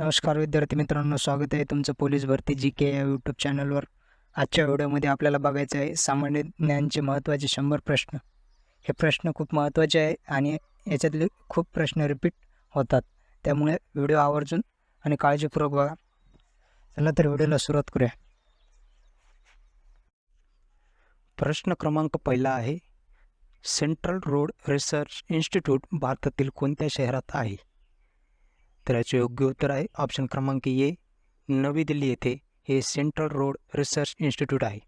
नमस्कार विद्यार्थी मित्रांनो स्वागत आहे तुमचं पोलीस भरती जी के या यूट्यूब चॅनलवर आजच्या व्हिडिओमध्ये आपल्याला बघायचं आहे सामान्य ज्ञानचे महत्त्वाचे शंभर प्रश्न. हे प्रश्न खूप महत्त्वाचे आहे आणि याच्यातले खूप प्रश्न रिपीट होतात. त्यामुळे व्हिडिओ आवर्जून आणि काळजीपूर्वक बघा. चला तर व्हिडिओला सुरुवात करूया. प्रश्न क्रमांक पहिला आहे सेंट्रल रोड रिसर्च इन्स्टिट्यूट भारतातील कोणत्या शहरात आहे? तर याचे योग्य उत्तर आहे. ऑप्शन क्रमांक ए नवी दिल्ली येथे हे सेंट्रल रोड रिसर्च इन्स्टिट्यूट आहे.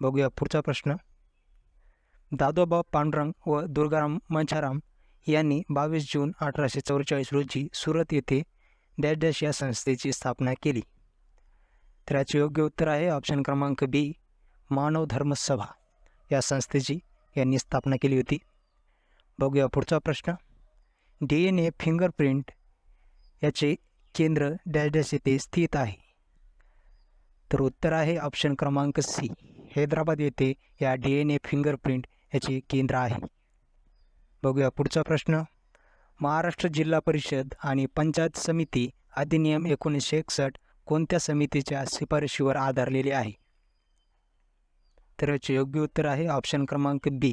बघूया पुढचा प्रश्न. दादोबा पांडुरंग व दुर्गाराम मंचाराम यांनी बावीस जून अठराशे चौवेचाळीस रोजी सुरत येथे डॅश डॅश या संस्थेची स्थापना केली. तर याचे योग्य उत्तर आहे. ऑप्शन क्रमांक बी मानव धर्म सभा या संस्थेची यांनी स्थापना केली होती. बघूया पुढचा प्रश्न. डी एन ए फिंगरप्रिंट याचे केंद्र डॅश डॅश येथे स्थित आहे. तर उत्तर आहे ऑप्शन क्रमांक सी. हैदराबाद येथे या डी एन ए फिंगरप्रिंट याचे केंद्र आहे. बघूया पुढचा प्रश्न. महाराष्ट्र जिल्हा परिषद आणि पंचायत समिती अधिनियम एकोणीसशे एकसष्ट कोणत्या समितीच्या शिफारशीवर आधारलेले आहे? तर याचे योग्य उत्तर आहे ऑप्शन क्रमांक बी.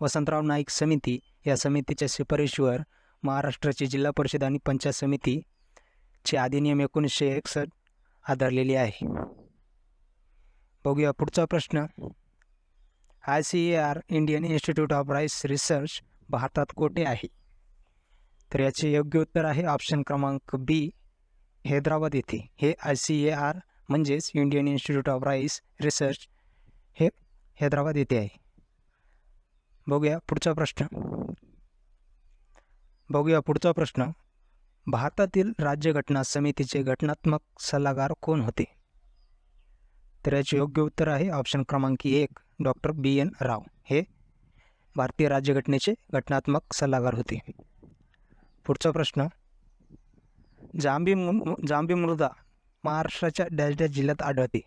वसंतराव नाईक समिती या समितीच्या शिफारशीवर महाराष्ट्राची जिल्हा परिषद आणि पंचायत समितीचे अधिनियम एकोणीसशे एकसष्ट आधारलेली आहे. बघूया पुढचा प्रश्न. I C A R Indian institute of rice research भारतात कोठे आहे? तर याचे योग्य उत्तर आहे ऑप्शन क्रमांक बी हैदराबाद येथे. हे आय सी ए आर म्हणजेच Indian institute of rice research हे हैदराबाद येथे आहे. बघूया पुढचा प्रश्न. बघूया पुढचा प्रश्न. भारतातील राज्यघटना समितीचे घटनात्मक सल्लागार कोण होते? तर याचे योग्य उत्तर आहे ऑप्शन क्रमांक एक डॉक्टर बी एन राव. हे भारतीय राज्यघटनेचे घटनात्मक सल्लागार होते. पुढचा प्रश्न. जांभी मु जांभी मृदा महाराष्ट्राच्या डॅश डॅश जिल्ह्यात आढळते.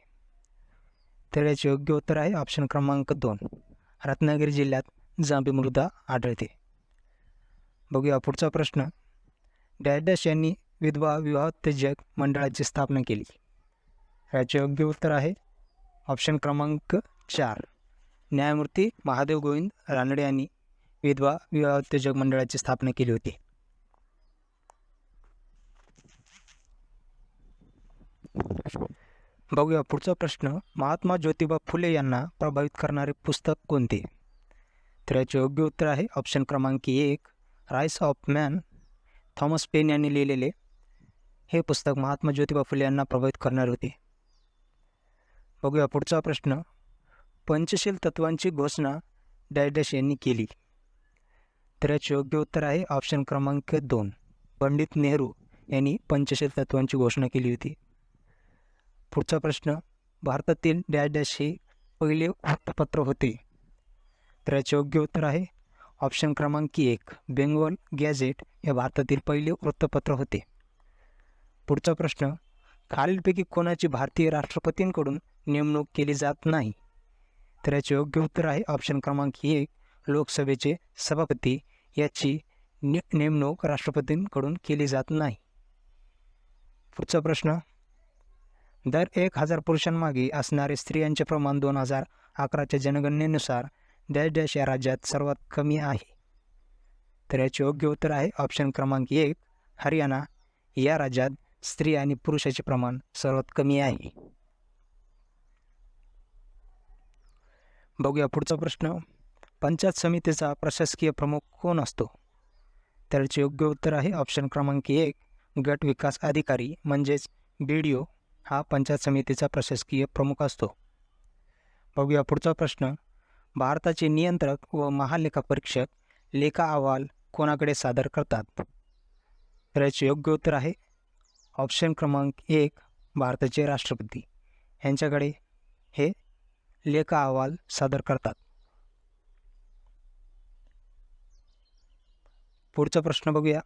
तर याचे योग्य उत्तर आहे ऑप्शन क्रमांक दोन. रत्नागिरी जिल्ह्यात जांभी मृदा आढळते. बघूया पुढचा प्रश्न. डॅश डॅश यांनी विधवा विवाहोत्तेजक मंडळाची स्थापना केली. याचे योग्य उत्तर आहे. ऑप्शन क्रमांक चार. न्यायमूर्ती महादेव गोविंद रानडे यांनी विधवा विवाहोत्तेजक मंडळाची स्थापना केली होती. बघूया पुढचा प्रश्न. महात्मा ज्योतिबा फुले यांना प्रभावित करणारे पुस्तक कोणते? तर याचे योग्य उत्तर आहे ऑप्शन क्रमांक एक rights of man Thomas Paine यांनी लिहिलेले हे पुस्तक महात्मा ज्योतिबा फुले यांना प्रभावित करणार होते. बघूया पुढचा प्रश्न. पंचशील तत्वांची घोषणा डॅडश यांनी केली. तर याचे योग्य उत्तर आहे ऑप्शन क्रमांक दोन. पंडित नेहरू यांनी पंचशील तत्वांची घोषणा केली होती. पुढचा प्रश्न. भारतातील डॅश डॅश हे पहिले वृत्तपत्र होते. तर याचे योग्य उत्तर आहे ऑप्शन क्रमांक एक बेंगॉल गॅझेट हे भारतातील पहिले वृत्तपत्र होते. पुढचा प्रश्न खालीलपैकी कोणाची भारतीय राष्ट्रपतींकडून नेमणूक केली जात नाही? तर याचे योग्य उत्तर आहे ऑप्शन क्रमांक एक लोकसभेचे सभापती याची ने नेमणूक राष्ट्रपतींकडून केली जात नाही. पुढचा प्रश्न दर एक हजार पुरुषांमागे असणारे स्त्रियांचे प्रमाण दोन हजार अकराच्या जनगणनेनुसार डॅश डॅश या राज्यात सर्वात कमी आहे. तर याचे योग्य उत्तर आहे ऑप्शन क्रमांक एक हरियाणा. या राज्यात स्त्री आणि पुरुषाचे प्रमाण सर्वात कमी आहे. बघूया पुढचा प्रश्न. पंचायत समितीचा प्रशासकीय प्रमुख कोण असतो? तर याचे योग्य उत्तर आहे ऑप्शन क्रमांक एक गट विकास अधिकारी म्हणजेच बी डी ओ हा पंचायत समितीचा प्रशासकीय प्रमुख असतो. बघूया पुढचा प्रश्न. भारताचे नियंत्रक व महालेखापरीक्षक लेखा अहवाल कोणाकडे सादर करतात? तर याचे योग्य उत्तर आहे. ऑप्शन क्रमांक एक भारताचे राष्ट्रपती. यांच्याकडे हे लेखा अहवाल सादर करतात. पुढचा प्रश्न बघूया.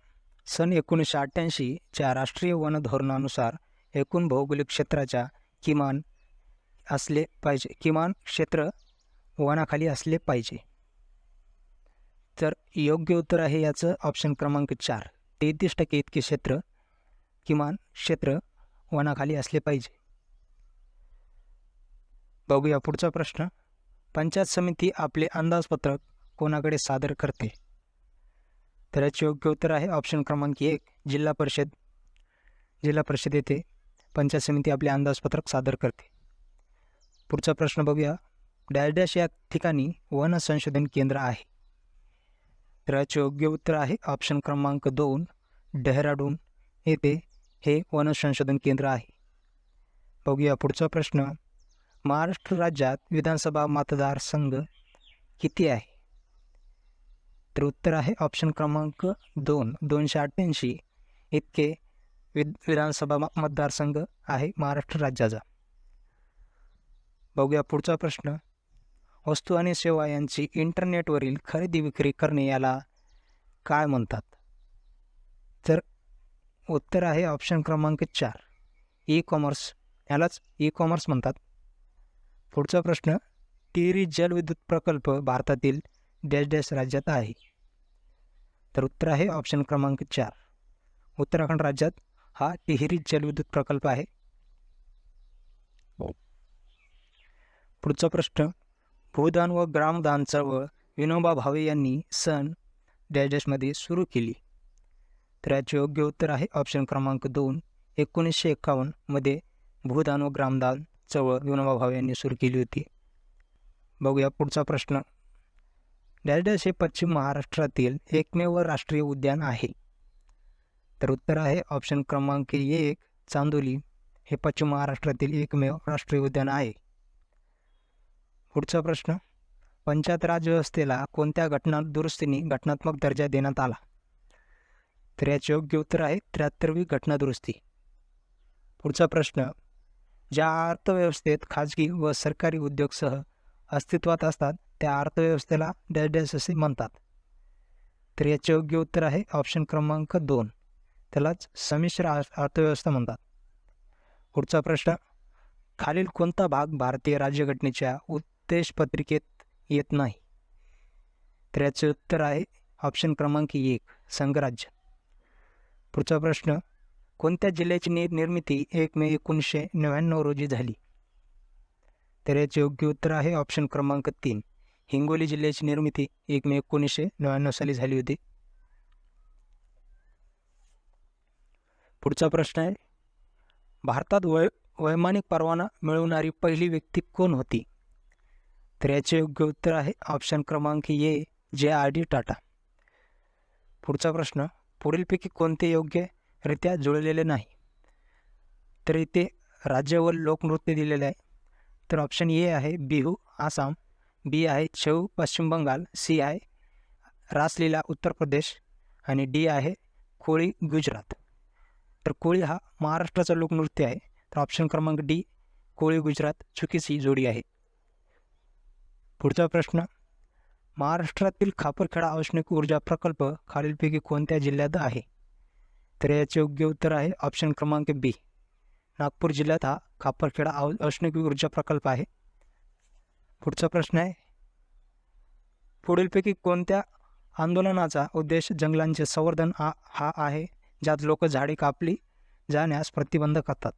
सन एकोणीसशे अठ्ठ्याऐंशीच्या राष्ट्रीय वन धोरणानुसार एकूण भौगोलिक क्षेत्राच्या किमान असले पाहिजे. किमान क्षेत्र वनाखाली असले पाहिजे. तर योग्य उत्तर आहे याचं ऑप्शन क्रमांक चार. तेहतीस टक्के इतके क्षेत्र किमान क्षेत्र वनाखाली असले पाहिजे. बघूया पुढचा प्रश्न. पंचायत समिती आपले अंदाजपत्रक कोणाकडे सादर करते? तर याचे योग्य उत्तर आहे ऑप्शन क्रमांक एक जिल्हा परिषद. जिल्हा परिषद येथे पंचायत समिती आपले अंदाजपत्रक सादर करते. पुढचा प्रश्न बघूया. डॅश डॅश या ठिकाणी वन संशोधन केंद्र आहे. तर याचे योग्य उत्तर आहे ऑप्शन क्रमांक दोन डेहराडून. येथे हे वन संशोधन केंद्र आहे. बघूया पुढचा प्रश्न. महाराष्ट्र राज्यात विधानसभा मतदारसंघ किती आहे? तर उत्तर आहे ऑप्शन क्रमांक दोन दोनशे अठ्ठ्याऐंशी. इतके विद विधानसभा म- मतदारसंघ आहे महाराष्ट्र राज्याचा. बघूया पुढचा प्रश्न. वस्तू आणि सेवा यांची इंटरनेटवरील खरेदी विक्री करणे याला काय म्हणतात? तर उत्तर आहे ऑप्शन क्रमांक चार. ई कॉमर्स यालाच ई कॉमर्स म्हणतात. पुढचा प्रश्न टिहरी जलविद्युत प्रकल्प भारतातील डॅश डॅश राज्यात आहे. तर उत्तर आहे ऑप्शन क्रमांक चार. उत्तराखंड राज्यात हा टिहरी जलविद्युत प्रकल्प आहे. पुढचा प्रश्न भूदान व ग्रामदान चळवळ विनोबा भावे यांनी सन डॅश डॅशमध्ये सुरू केली. तर याचे योग्य उत्तर आहे ऑप्शन क्रमांक दोन एकोणीसशे एकावन्नमध्ये भूदान व ग्रामदान चळवळ विनोबा भावे यांनी सुरू केली होती. बघूया पुढचा प्रश्न. डॅश डॅश हे पश्चिम महाराष्ट्रातील एकमेव राष्ट्रीय उद्यान आहे. तर उत्तर आहे ऑप्शन क्रमांक एक चांदोली. हे पश्चिम महाराष्ट्रातील एकमेव राष्ट्रीय उद्यान आहे. पुढचा प्रश्न. पंचायत राज व्यवस्थेला कोणत्या घटना दुरुस्तीने घटनात्मक दर्जा देण्यात आला? तर याचे योग्य उत्तर आहे त्र्याहत्तरवी घटना दुरुस्ती पुढचा प्रश्न. ज्या अर्थव्यवस्थेत खाजगी व सरकारी उद्योगसह अस्तित्वात असतात त्या अर्थव्यवस्थेला डॅश डॅश असे म्हणतात. तर याचे योग्य उत्तर आहे ऑप्शन क्रमांक दोन. त्यालाच संमिश्र अर्थव्यवस्था म्हणतात. पुढचा प्रश्न. खालील कोणता भाग भारतीय राज्यघटनेच्या उद्देशपत्रिकेत येत नाही. तर याचे उत्तर आहे ऑप्शन क्रमांक एक संघराज्य. पुढचा प्रश्न कोणत्या जिल्ह्याची नि निर्मिती एक मे एकोणीसशे नव्याण्णव रोजी झाली? तर याचे योग्य उत्तर आहे ऑप्शन क्रमांक तीन हिंगोली जिल्ह्याची निर्मिती एक मे एकोणीसशे नव्याण्णव साली झाली होती. पुढचा प्रश्न आहे भारतात वै वैमानिक परवाना मिळवणारी पहिली व्यक्ती कोण होती? तर याचे योग्य उत्तर आहे ऑप्शन क्रमांक ए जे आर डी टाटा. पुढचा प्रश्न पुढीलपैकी कोणते योग्यरित्या जुळलेले नाही? तर इथे राज्य व लोकनृत्य दिलेले आहे. तर ऑप्शन ए आहे बिहू आसाम. बी आहे छऊ पश्चिम बंगाल. सी आहे रासलीला उत्तर प्रदेश. आणि डी आहे कोळी गुजरात. तर कोळी हा महाराष्ट्राचा लोकनृत्य आहे. तर ऑप्शन क्रमांक डी कोळी गुजरात. चुकीची जोडी आहे. पुढचा प्रश्न. महाराष्ट्रातील खापरखेडा औष्णिक ऊर्जा प्रकल्प खालीलपैकी कोणत्या जिल्ह्यात आहे? तर याचे योग्य उत्तर आहे ऑप्शन क्रमांक बी नागपूर जिल्ह्यात हा खापरखेडा औ औष्णिक ऊर्जा प्रकल्प आहे. पुढचा प्रश्न आहे. पुढीलपैकी कोणत्या आंदोलनाचा उद्देश जंगलांचे संवर्धन हा हा आहे ज्यात लोक झाडे कापली जाण्यास प्रतिबंध करतात?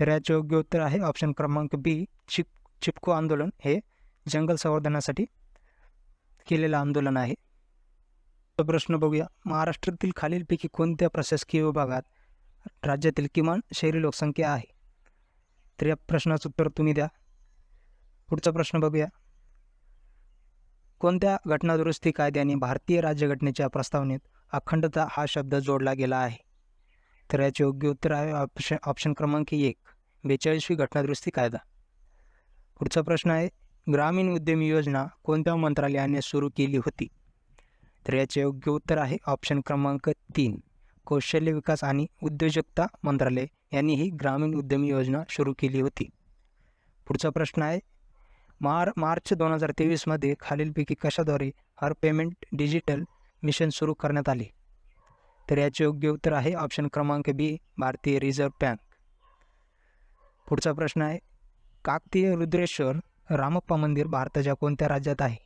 तर याचे योग्य उत्तर आहे ऑप्शन क्रमांक बी चिप चिपको आंदोलन. हे जंगल संवर्धनासाठी केलेलं आंदोलन आहे. तो प्रश्न बघूया. महाराष्ट्रातील खालीलपैकी कोणत्या प्रशासकीय विभागात राज्यातील किमान शहरी लोकसंख्या आहे? तर या प्रश्नाचं उत्तर तुम्ही द्या. पुढचा प्रश्न बघूया. कोणत्या घटनादुरुस्ती कायद्याने भारतीय राज्यघटनेच्या प्रस्तावनेत अखंडता हा शब्द जोडला गेला आहे? तर याचे योग्य उत्तर आहे ऑप्शन ऑप्शन क्रमांक एक बेचाळीसवी घटनादुरुस्ती कायदा. पुढचा प्रश्न आहे ग्रामीण उद्यमी योजना कोणत्या मंत्रालयाने सुरू केली होती? तर याचे योग्य उत्तर आहे ऑप्शन क्रमांक तीन कौशल्य विकास आणि उद्योजकता मंत्रालय यांनी ही ग्रामीण उद्यमी योजना सुरू केली होती. पुढचा प्रश्न आहे मार मार्च दोन हजार तेवीसमध्ये खालीलपैकी कशाद्वारे हर पेमेंट डिजिटल मिशन सुरू करण्यात आले? तर याचे योग्य उत्तर आहे ऑप्शन क्रमांक बी भारतीय रिझर्व्ह बँक. पुढचा प्रश्न आहे काकतीय रुद्रेश्वर रामप्पा मंदिर भारताच्या कोणत्या राज्यात आहे?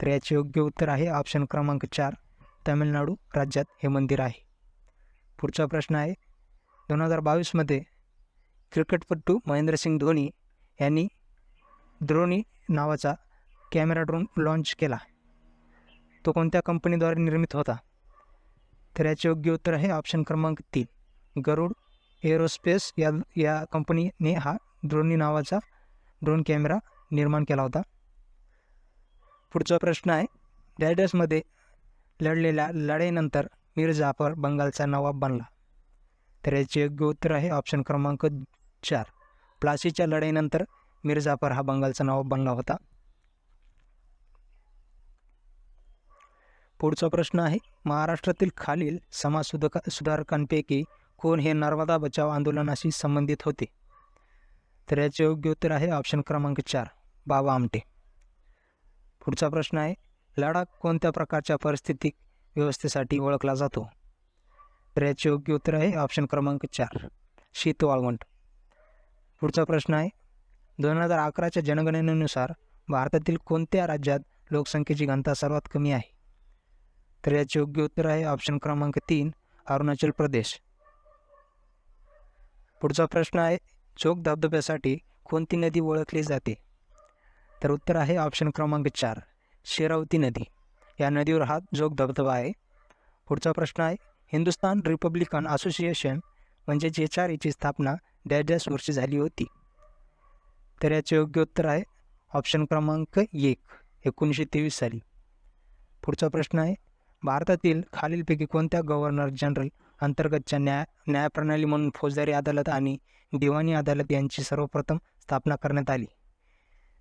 तर याचे योग्य उत्तर आहे ऑप्शन क्रमांक चार तामिळनाडू राज्यात हे मंदिर आहे. पुढचा प्रश्न आहे दोन हजार बावीसमध्ये क्रिकेटपटू महेंद्रसिंग धोनी यांनी द्रोणी नावाचा कॅमेरा ड्रोन लॉन्च केला. तो कोणत्या कंपनीद्वारे निर्मित होता? तर याचे योग्य उत्तर आहे ऑप्शन क्रमांक तीन. गरुड एरोस्पेस या या कंपनीने हा द्रोणी नावाचा ड्रोन कॅमेरा निर्माण केला होता. पुढचा प्रश्न आहे. डॅडसमध्ये लढलेल्या लढाईनंतर मीर जाफर बंगालचा नवाब बनला. तर याचे योग्य उत्तर आहे ऑप्शन क्रमांक चार. प्लासीच्या लढाईनंतर मीर जाफर हा बंगालचा नवाब बनला होता. पुढचा प्रश्न आहे. महाराष्ट्रातील खालील समाज सुधका सुधारकांपैकी कोण हे नर्मदा बचाव आंदोलनाशी संबंधित होते? तर याचे योग्य उत्तर आहे ऑप्शन क्रमांक चार बाबा आमटे. पुढचा प्रश्न आहे लडाख कोणत्या प्रकारच्या परिस्थिती व्यवस्थेसाठी ओळखला जातो? तर याचे योग्य उत्तर आहे ऑप्शन क्रमांक चार शीत वाळवंट पुढचा प्रश्न आहे दोन हजार अकराच्या जनगणनेनुसार भारतातील कोणत्या राज्यात लोकसंख्येची घनता सर्वात कमी आहे? तर याचे योग्य उत्तर आहे ऑप्शन क्रमांक तीन अरुणाचल प्रदेश. पुढचा प्रश्न आहे चोख धबधब्यासाठी कोणती नदी ओळखली जाते? तर उत्तर आहे ऑप्शन क्रमांक चार शेरावती नदी. या नदीवर हा जोग धबधबा आहे. पुढचा प्रश्न आहे हिंदुस्तान रिपब्लिकन असोसिएशन म्हणजे जे चार याची स्थापना डॅश डॅश वर्षी झाली होती. तर याचे योग्य उत्तर आहे ऑप्शन क्रमांक एक एकोणीसशे तेवीस साली. पुढचा प्रश्न आहे भारतातील खालीलपैकी कोणत्या गव्हर्नर जनरल अंतर्गतच्या न्याय न्यायप्रणाली म्हणून फौजदारी अदालत आणि दिवाणी अदालत यांची सर्वप्रथम स्थापना करण्यात आली.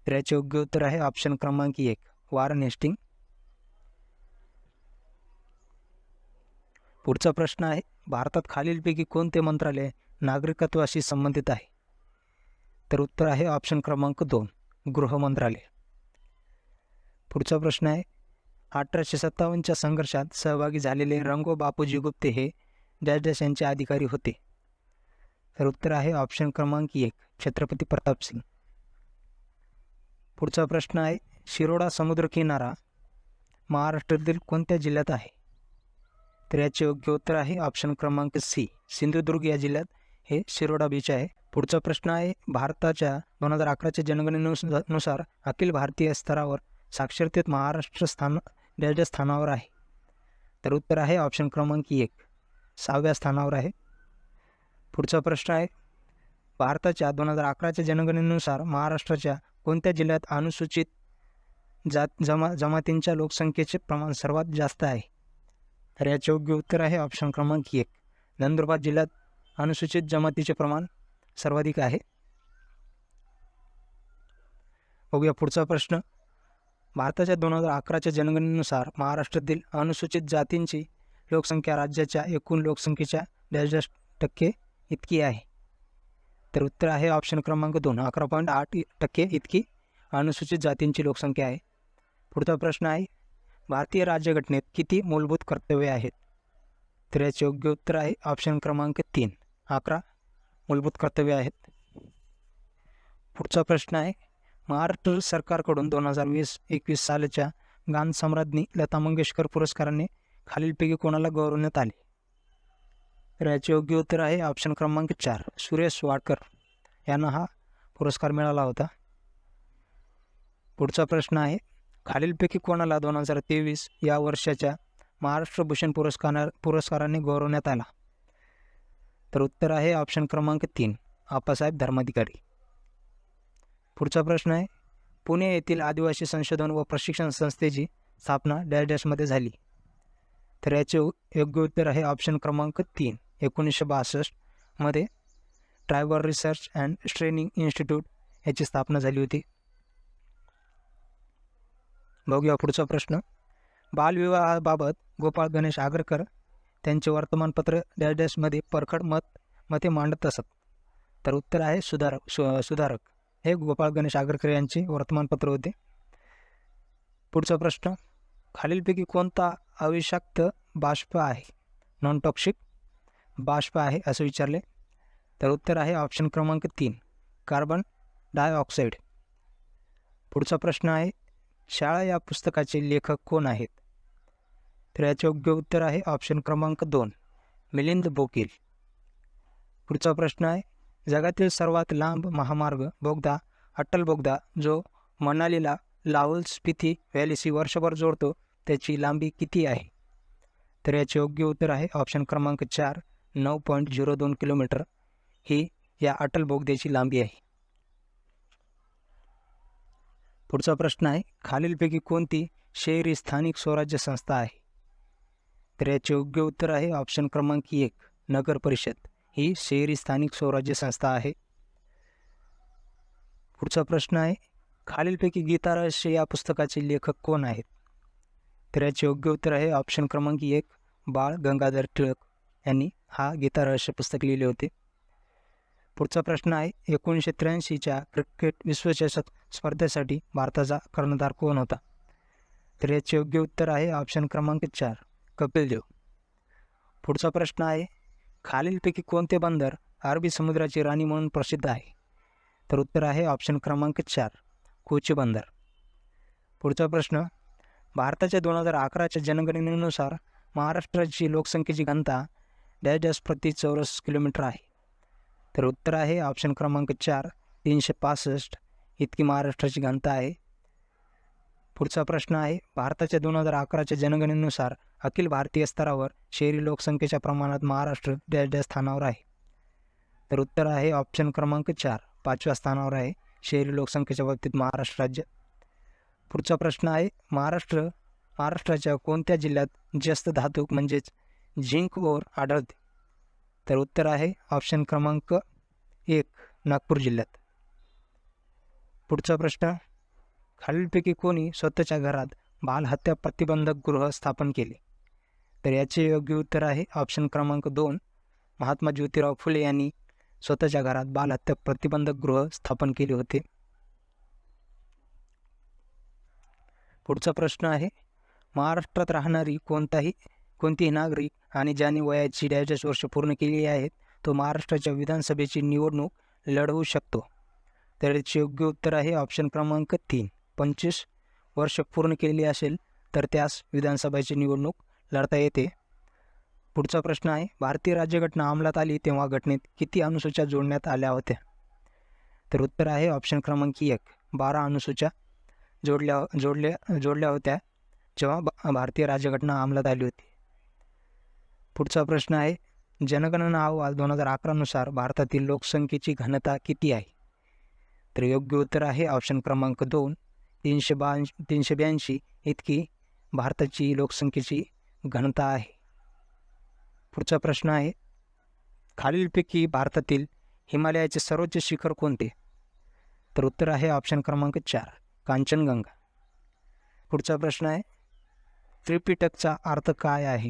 तर याचे योग्य उत्तर आहे ऑप्शन क्रमांक एक वारन हेस्टिंग पुढचा प्रश्न आहे भारतात खालीलपैकी कोणते मंत्रालय नागरिकत्वाशी संबंधित आहे? तर उत्तर आहे ऑप्शन क्रमांक दोन गृह मंत्रालय. पुढचा प्रश्न आहे अठराशे सत्तावन्नच्या संघर्षात सहभागी झालेले रंगो बापूजी गुप्ते हे डॅश डॅश यांचे अधिकारी होते तर उत्तर आहे ऑप्शन क्रमांक एक छत्रपती प्रताप सिंग. पुढचा प्रश्न आहे शिरोडा समुद्रकिनारा महाराष्ट्रातील कोणत्या जिल्ह्यात आहे? तर याचे योग्य उत्तर आहे ऑप्शन क्रमांक सी सिंधुदुर्ग या जिल्ह्यात हे शिरोडा बीच आहे. पुढचा प्रश्न आहे भारताच्या दोन हजार अकराच्या जनगणनेनुसार अखिल भारतीय स्तरावर साक्षरतेत महाराष्ट्र स्थान डॅश स्थानावर आहे. तर उत्तर आहे ऑप्शन क्रमांक एक सहाव्या स्थानावर आहे. पुढचा प्रश्न आहे. भारताच्या दोन हजार अकराच्या जनगणनेनुसार महाराष्ट्राच्या कोणत्या जिल्ह्यात अनुसूचित जात जमा जमातींच्या लोकसंख्येचे प्रमाण सर्वात जास्त आहे? तर याचे योग्य उत्तर आहे ऑप्शन क्रमांक एक. नंदुरबार जिल्ह्यात अनुसूचित जमातीचे प्रमाण सर्वाधिक आहे. बघूया पुढचा प्रश्न. भारताच्या दोन हजार अकराच्या जनगणनेनुसार महाराष्ट्रातील अनुसूचित जातींची लोकसंख्या राज्याच्या एकूण लोकसंख्येच्या डॅश डॅश टक्के इतकी आहे. तर उत्तर आहे ऑप्शन क्रमांक दोन. अकरा पॉईंट आठ टक्के इतकी अनुसूचित जातींची लोकसंख्या आहे. पुढचा प्रश्न आहे भारतीय राज्यघटनेत किती मूलभूत कर्तव्ये आहेत? तर याचे योग्य उत्तर आहे ऑप्शन क्रमांक तीन. अकरा मूलभूत कर्तव्ये आहेत. पुढचा प्रश्न आहे महाराष्ट्र सरकारकडून दोन हजार वीस एकवीस सालच्या गान सम्राज्ञी लता मंगेशकर पुरस्काराने खालीलपैकी कोणाला गौरवण्यात आले? तर याचे योग्य उत्तर आहे. ऑप्शन क्रमांक चार सुरेश वाडकर यांना हा पुरस्कार मिळाला होता. पुढचा प्रश्न आहे खालीलपैकी कोणाला दोन हजार तेवीस या वर्षाच्या महाराष्ट्र भूषण पुरस्कार पुरस्काराने गौरवण्यात आला? तर उत्तर आहे ऑप्शन क्रमांक तीन आप्पासाहेब धर्माधिकारी. पुढचा प्रश्न आहे पुणे येथील आदिवासी संशोधन व प्रशिक्षण संस्थेची स्थापना डॅश डॅशमध्ये झाली. तर याचे योग्य उत्तर आहे ऑप्शन क्रमांक तीन एकोणीसशे बासष्टमध्ये tribal research and training institute याची स्थापना झाली होती. बघूया पुढचा प्रश्न. बालविवाहाबाबत गोपाळ गणेश आगरकर त्यांचे वर्तमानपत्र डॅश डॅशमध्ये परखड मत मते मांडत असत. तर उत्तर आहे सुधारक सु सुधारक. हे गोपाळ गणेश आगरकर यांचे वर्तमानपत्र होते. पुढचा प्रश्न. खालीलपैकी कोणता अविषाक्त बाष्प आहे? नॉन टॉक्सिक बाष्प आहे असं विचारले. तर उत्तर आहे ऑप्शन क्रमांक तीन कार्बन डायऑक्साईड पुढचा प्रश्न आहे शाळा या पुस्तकाचे लेखक कोण आहेत? तर याचे योग्य उत्तर आहे ऑप्शन क्रमांक दोन मिलिंद बोकील. पुढचा प्रश्न आहे जगातील सर्वात लांब महामार्ग बोगदा अट्टल बोगदा जो मनालीला लाहोल स्पिती व्हॅलीशी वर्षभर जोडतो. त्याची लांबी किती आहे? तर याचे योग्य उत्तर आहे ऑप्शन क्रमांक चार नऊ पॉईंट झिरो दोन किलोमीटर. ही या अटल बोगद्याची लांबी आहे. पुढचा प्रश्न आहे खालीलपैकी कोणती शहरी स्थानिक स्वराज्य संस्था आहे? तर याचे योग्य उत्तर आहे ऑप्शन क्रमांक एक नगर परिषद. ही शहरी स्थानिक स्वराज्य संस्था आहे. पुढचा प्रश्न आहे खालीलपैकी गीता रहस्य या पुस्तकाचे लेखक कोण आहेत? तर याचे योग्य उत्तर आहे ऑप्शन क्रमांक एक बाळ गंगाधर टिळक यांनी हा गीता रहस्य पुस्तक लिहिले होते. पुढचा प्रश्न आहे एकोणीसशे त्र्याऐंशीच्या क्रिकेट विश्वचषक स्पर्धेसाठी भारताचा कर्णधार कोण होता? तर याचे योग्य उत्तर आहे ऑप्शन क्रमांक चार कपिल देव. पुढचा प्रश्न आहे खालीलपैकी कोणते बंदर अरबी समुद्राची राणी म्हणून प्रसिद्ध आहे? तर उत्तर आहे ऑप्शन क्रमांक चार कोची बंदर. पुढचा प्रश्न भारताच्या दोन हजार अकराच्या जनगणनेनुसार महाराष्ट्राची लोकसंख्येची घनता डॅश डॅश प्रति चौरस किलोमीटर आहे. तर उत्तर आहे ऑप्शन क्रमांक चार तीनशे पासष्ट. इतकी महाराष्ट्राची घनता आहे. पुढचा प्रश्न आहे भारताच्या दोन हजार अकराच्या जनगणनेनुसार अखिल भारतीय स्तरावर शहरी लोकसंख्येच्या प्रमाणात महाराष्ट्र डॅश डॅश स्थानावर आहे. तर उत्तर आहे ऑप्शन क्रमांक चार पाचव्या स्थानावर आहे. शहरी लोकसंख्येच्या बाबतीत महाराष्ट्र राज्य. पुढचा प्रश्न आहे महाराष्ट्र महाराष्ट्राच्या कोणत्या जिल्ह्यात जास्त धातूक म्हणजेच झिंक ओर आढळते? तर उत्तर आहे ऑप्शन क्रमांक एक नागपूर जिल्ह्यात. पुढचा प्रश्न खालीलपैकी कोणी स्वतःच्या घरात बालहत्या प्रतिबंधक गृह स्थापन केले? तर याचे योग्य उत्तर आहे ऑप्शन क्रमांक दोन महात्मा ज्योतिराव फुले यांनी स्वतःच्या घरात बालहत्या प्रतिबंधक गृह स्थापन केले होते. पुढचा प्रश्न आहे महाराष्ट्रात राहणारी कोणताही कोणतीही नागरिक आणि ज्याने वयाची डॅशडॅश वर्ष पूर्ण केली आहेत तो महाराष्ट्राच्या विधानसभेची निवडणूक लढवू शकतो. तर याचे योग्य उत्तर आहे ऑप्शन क्रमांक तीन. पंचवीस वर्ष पूर्ण केलेली असेल तर त्यास विधानसभेची निवडणूक लढता येते. पुढचा प्रश्न आहे भारतीय राज्यघटना अंमलात आली तेव्हा घटनेत किती अनुसूच्या जोडण्यात आल्या होत्या? तर उत्तर आहे ऑप्शन क्रमांक एक बारा अनुसूच्या जोडल्या जोडल्या जोडल्या होत्या जेव्हा भारतीय राज्यघटना अंमलात आली होती. पुढचा प्रश्न आहे जनगणना अहवाल दोन हजार अकरानुसार भारतातील लोकसंख्येची घनता किती आहे? तर योग्य उत्तर आहे ऑप्शन क्रमांक दोन तीनशे बा तीनशे ब्याऐंशी इतकी भारताची लोकसंख्येची घनता आहे. पुढचा प्रश्न आहे खालीलपैकी भारतातील हिमालयाचे सर्वोच्च शिखर कोणते? तर उत्तर आहे ऑप्शन क्रमांक चार कांचनगंगा. पुढचा प्रश्न आहे त्रिपिटकचा अर्थ काय आहे?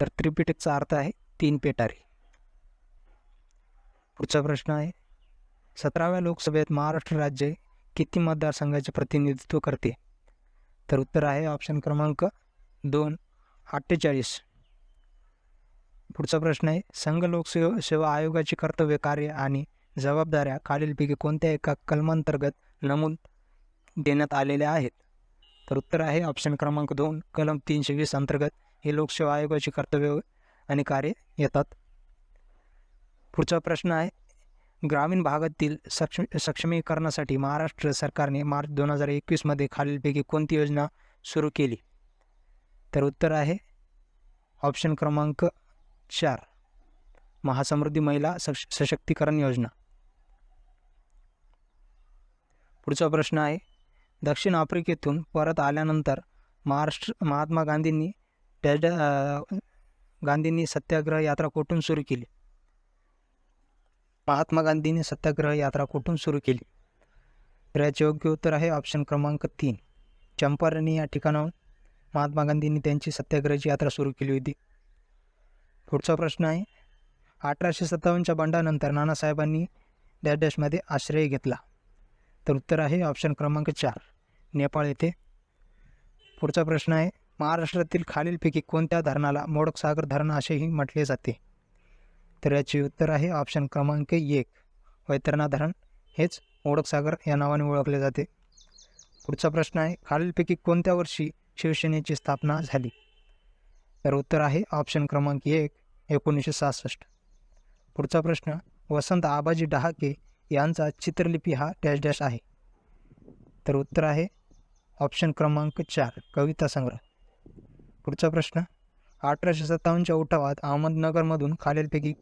तर त्रिपिटकचा अर्थ आहे तीन पेटारी. पुढचा प्रश्न आहे सतराव्या लोकसभेत महाराष्ट्र राज्य किती मतदारसंघाचे प्रतिनिधित्व करते? तर उत्तर आहे ऑप्शन क्रमांक दोन अठ्ठेचाळीस. पुढचा प्रश्न आहे संघ लोकसेवा सेवा आयोगाची कर्तव्य कार्य आणि जबाबदाऱ्या खालीलपैकी कोणत्या एका कलमांतर्गत नमूद देण्यात आलेल्या आहेत? तर उत्तर आहे ऑप्शन क्रमांक दोन कलम तीनशे वीस अंतर्गत हे लोकसेवा आयोगाची कर्तव्य आणि कार्य येतात. पुढचा प्रश्न आहे ग्रामीण भागातील सक्षम सक्षमीकरणासाठी महाराष्ट्र सरकारने मार्च दोन हजार एकवीसमध्ये खालीलपैकी कोणती योजना सुरू केली? तर उत्तर आहे ऑप्शन क्रमांक चार. महासमृद्धी महिला सश सशक्तीकरण योजना. पुढचा प्रश्न आहे. दक्षिण आफ्रिकेतून परत आल्यानंतर महाराष्ट्र महात्मा गांधींनी डॅश गांधींनी सत्याग्रह यात्रा कुठून सुरू केली? महात्मा गांधींनी सत्याग्रह यात्रा कुठून सुरू केली? तर याचे योग्य उत्तर आहे ऑप्शन क्रमांक तीन. चंपारणी या ठिकाणाहून महात्मा गांधींनी त्यांची सत्याग्रहाची यात्रा सुरू केली होती. पुढचा प्रश्न आहे. अठराशे सत्तावन्नच्या बंडानंतर नानासाहेबांनी डॅश डॅशमध्ये आश्रय घेतला. तर उत्तर आहे ऑप्शन क्रमांक चार नेपाळ येथे. पुढचा प्रश्न आहे महाराष्ट्रातील खालीलपैकी कोणत्या धरणाला मोडक सागर धरण असेही म्हटले जाते? तर याचे उत्तर आहे ऑप्शन क्रमांक एक वैतरणा धरण. हेच मोडक सागर या नावाने ओळखले जाते. पुढचा प्रश्न आहे खालीलपैकी कोणत्या वर्षी शिवसेनेची स्थापना झाली? तर उत्तर आहे ऑप्शन क्रमांक एक एकोणीसशे सहासष्ट. पुढचा प्रश्न वसंत आबाजी डहाके यांचा चित्रलिपी हा डॅश डॅश आहे. तर उत्तर आहे ऑप्शन क्रमांक चार कविता संग्रह. पुढचा प्रश्न अठराशे सत्तावन्नच्या उठावात अहमदनगरमधून खालीलपैकी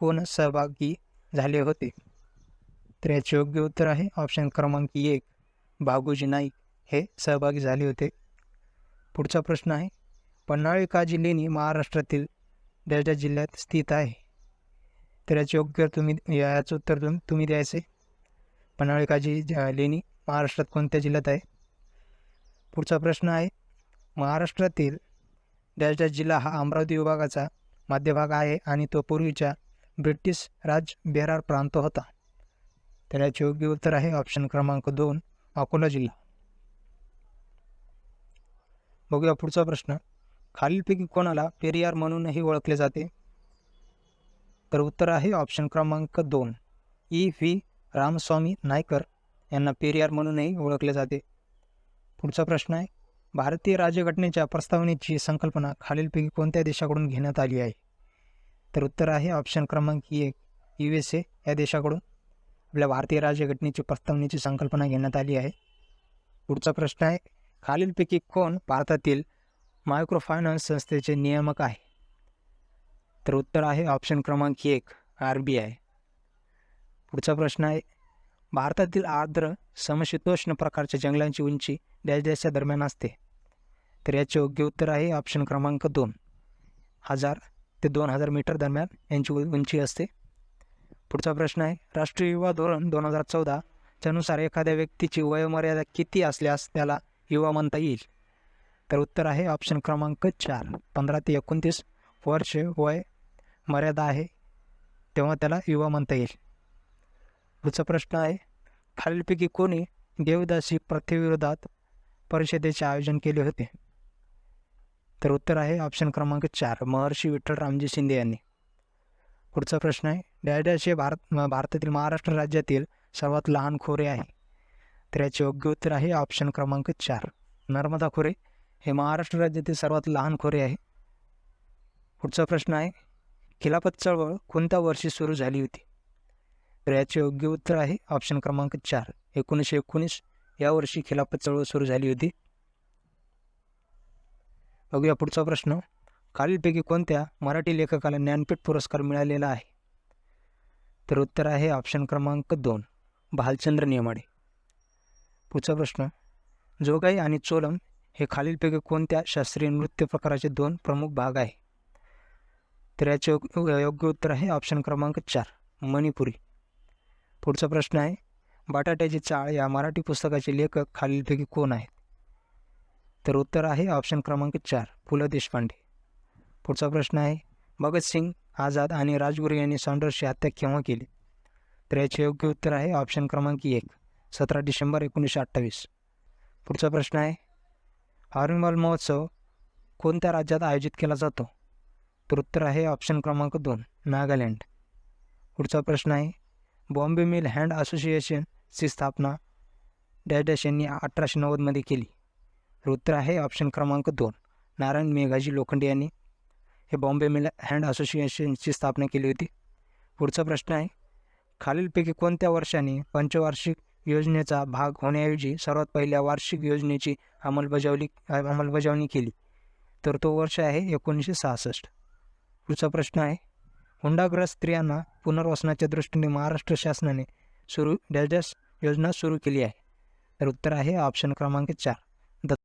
कोण सहभागी झाले होते? तर याचे योग्य उत्तर आहे ऑप्शन क्रमांक एक बागोजी नाईक हे सहभागी झाले होते. पुढचा प्रश्न आहे पन्हाळी काजी लेणी महाराष्ट्रातील डॅश जिल्ह्यात स्थित आहे. तर याचे योग्य तुम्ही याचं उत्तर तुम तुम्ही द्यायचे. पन्हाळी काजी लेणी महाराष्ट्रात कोणत्या जिल्ह्यात आहे? पुढचा प्रश्न आहे महाराष्ट्रातील डॅश जिल्हा हा अमरावती विभागाचा मध्यभाग आहे आणि तो पूर्वीच्या ब्रिटिश राज बेरार प्रांत होता. तर याचे योग्य उत्तर आहे ऑप्शन क्रमांक दोन अकोला जिल्हा. बघूया पुढचा प्रश्न. खालीलपैकी कोणाला पेरियार म्हणूनही ओळखले जाते? तर उत्तर आहे ऑप्शन क्रमांक दोन. ई व्ही रामस्वामी नायकर यांना पेरियार म्हणूनही ओळखले जाते. पुढचा प्रश्न आहे भारतीय राज्यघटनेच्या प्रस्तावनेची संकल्पना खालीलपैकी कोणत्या देशाकडून घेण्यात आली आहे? तर उत्तर आहे ऑप्शन क्रमांक एक यू एस ए या देशाकडून. आपल्या भारतीय राज्यघटनेची प्रस्तावनेची संकल्पना घेण्यात आली आहे. पुढचा प्रश्न आहे खालीलपैकी कोण भारतातील मायक्रोफायनान्स संस्थेचे नियामक आहे. तर उत्तर आहे ऑप्शन क्रमांक एक आर बी आय. पुढचा प्रश्न आहे भारतातील आर्द्र समशीतोष्ण प्रकारच्या जंगलांची उंची डॅश डॅशच्या दरम्यान असते. तर याचे योग्य उत्तर आहे ऑप्शन क्रमांक दोन. हजार ते दोन हजार मीटर दरम्यान यांची उंची असते. पुढचा प्रश्न आहे राष्ट्रीय युवा धोरण दोन हजार चौदाच्यानुसार एखाद्या व्यक्तीची वयोमर्यादा किती असल्यास त्याला युवा म्हणता येईल? तर उत्तर आहे ऑप्शन क्रमांक चार. पंधरा ते एकोणतीस. वर्ष वय मर्यादा आहे. तेव्हा त्याला युवा म्हणता येईल. पुढचा प्रश्न आहे खालीलपैकी कोणी देवदासी प्रथेविरोधात परिषदेचे आयोजन केले होते? तर उत्तर आहे ऑप्शन क्रमांक चार महर्षी विठ्ठल रामजी शिंदे यांनी. पुढचा प्रश्न आहे डॅडॅश हे भारत भारतातील महाराष्ट्र राज्यातील सर्वात लहान खोरे आहे. तर याचे योग्य उत्तर आहे ऑप्शन क्रमांक चार. नर्मदा खोरे हे महाराष्ट्र राज्यातील सर्वात लहान खोरे आहे. पुढचा प्रश्न आहे खिलाफत चळवळ कोणत्या वर्षी सुरू झाली होती? तर याचे योग्य उत्तर आहे ऑप्शन क्रमांक चार. एकोणीसशे एकोणीस या वर्षी खिलाफत चळवळ सुरू झाली होती. बघूया पुढचा प्रश्न. खालीलपैकी कोणत्या मराठी लेखकाला ज्ञानपीठ पुरस्कार मिळालेला आहे? तर उत्तर आहे ऑप्शन क्रमांक दोन. भालचंद्र नेमाडे. पुढचा प्रश्न. जोगाई आणि चोलम हे खालीलपैकी कोणत्या शास्त्रीय नृत्य प्रकाराचे दोन प्रमुख भाग आहे? तर याचे योग- योग्य उत्तर आहे ऑप्शन क्रमांक चार मणिपुरी. पुढचा प्रश्न आहे बटाट्याची चाळ या मराठी पुस्तकाचे लेखक खालीलपैकी कोण आहेत? तर उत्तर आहे ऑप्शन क्रमांक चार पु ल देशपांडे. पुढचा प्रश्न आहे भगतसिंग आझाद आणि राजगुरू यांनी सॉन्डर्सची हत्या केव्हा केली? तर याचे योग्य उत्तर आहे ऑप्शन क्रमांक एक सतरा डिसेंबर एकोणीसशे अठ्ठावीस. पुढचा प्रश्न आहे हॉर्नबॉल महोत्सव कोणत्या राज्यात आयोजित केला जातो? तर उत्तर आहे ऑप्शन क्रमांक दोन नागालँड. पुढचा प्रश्न आहे बॉम्बे मिल हँड असोसिएशनची स्थापना डॅश डॅश यांनी अठराशे नव्वदमध्ये केली. तर उत्तर आहे ऑप्शन क्रमांक दोन नारायण मेघाजी लोखंडे यांनी हे बॉम्बे मिल हँड असोसिएशनची स्थापना केली होती. पुढचा प्रश्न आहे खालीलपैकी कोणत्या वर्षाने पंचवार्षिक योजनेचा भाग होण्याऐवजी सर्वात पहिल्या वार्षिक योजनेची अंमलबजावणी अंमलबजावणी केली. तर तो वर्ष आहे एकोणीसशे सहासष्ट. पुढचा प्रश्न आहे हुंडाग्रस्त स्त्रियांना पुनर्वसनाच्या दृष्टीने महाराष्ट्र शासनाने सुरू डॅश योजना सुरू केली आहे. तर उत्तर आहे ऑप्शन क्रमांक चार.